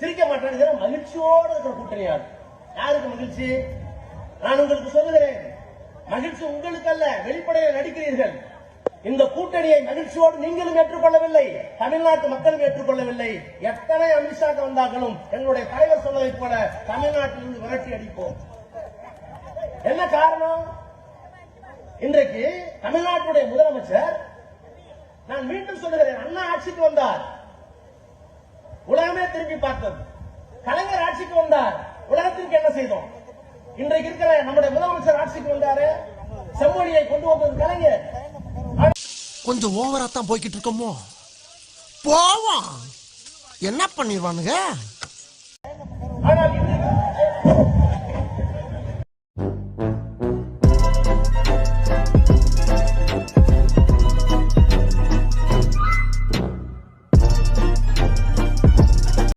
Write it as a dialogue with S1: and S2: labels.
S1: சிரிக்க மாட்டேங்கிற மகிழ்ச்சியோடு இருக்கிற கூட்டணியார். யாருக்கு மகிழ்ச்சி? நான் உங்களுக்கு சொல்லுகிறேன் மகிழ்ச்சி உங்களுக்கு அல்ல வெளிப்படையில் நடிக்கிறீர்கள். இந்த கூட்டணியை மகிழ்ச்சியோடு நீங்களும் ஏற்றுக்கொள்ளவில்லை தமிழ்நாட்டு மக்களும் ஏற்றுக்கொள்ளவில்லை. எத்தனை அமித்ஷாக வந்தார்களும் எங்களுடைய தலைவர் சொன்னதை போல தமிழ்நாட்டிலிருந்து விரட்டி அடிப்போம். என்ன காரணம்? இன்றைக்கு தமிழ்நாட்டுடைய முதலமைச்சர் நான் மீண்டும் சொல்லுகிறேன் அண்ணா ஆட்சிக்கு வந்தார். எல்லாமே திரும்பி பார்த்தது கலைஞர் ஆட்சிக்கு வந்தார். உலகத்திற்கு என்ன செய்தோம்? இன்றைக்கு இருக்கிற நம்முடைய முதலமைச்சர் ஆட்சிக்கு வந்தாரு. செம்மொழியை கொண்டு வந்தது கலைஞர்.
S2: கொஞ்சம் ஓவரா தான் போய்கிட்டு இருக்கோமோ? போவோம். என்ன பண்ணிடுவானுங்க?